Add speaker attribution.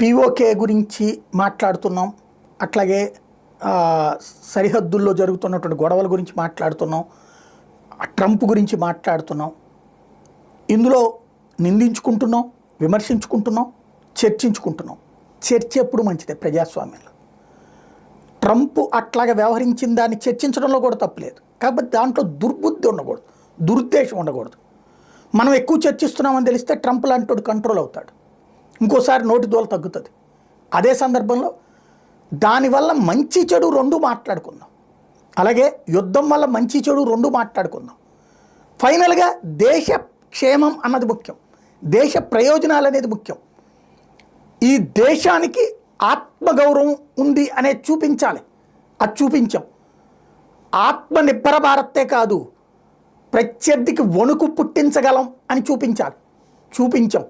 Speaker 1: PoK గురించి మాట్లాడుతున్నాం. అట్లాగే సరిహద్దుల్లో జరుగుతున్నటువంటి గొడవల గురించి మాట్లాడుతున్నాం. ఆ ట్రంప్ గురించి మాట్లాడుతున్నాం. ఇందులో నిందించుకుంటున్నాం విమర్శించుకుంటున్నాం చర్చించుకుంటున్నాం. చర్చ ఎప్పుడు మంచిదే ప్రజాస్వామ్యంలో. ట్రంప్ అట్లాగా వ్యవహరించిన దాన్ని చర్చించడంలో కూడా తప్పులేదు. కాబట్టి దాంట్లో దుర్బుద్ధి ఉండకూడదు దురుద్దేశం ఉండకూడదు. మనం ఎక్కువ చర్చిస్తున్నామని తెలిస్తే ట్రంప్ లాంటి కంట్రోల్ అవుతాడు. ఇంకోసారి నోటి దోల తగ్గుతుంది. అదే సందర్భంలో దానివల్ల మంచి చెడు రెండు మాట్లాడుకుందాం. అలాగే యుద్ధం వల్ల మంచి చెడు రెండు మాట్లాడుకుందాం. ఫైనల్గా దేశ క్షేమం అన్నది ముఖ్యం. దేశ ప్రయోజనాలు అనేది ముఖ్యం. ఈ దేశానికి ఆత్మగౌరవం ఉంది అనేది చూపించాలి. అది చూపించాం. ఆత్మనిర్భర భారతే కాదు ప్రత్యర్థికి వణుకు పుట్టించగలం అని చూపించాలి. చూపించాం.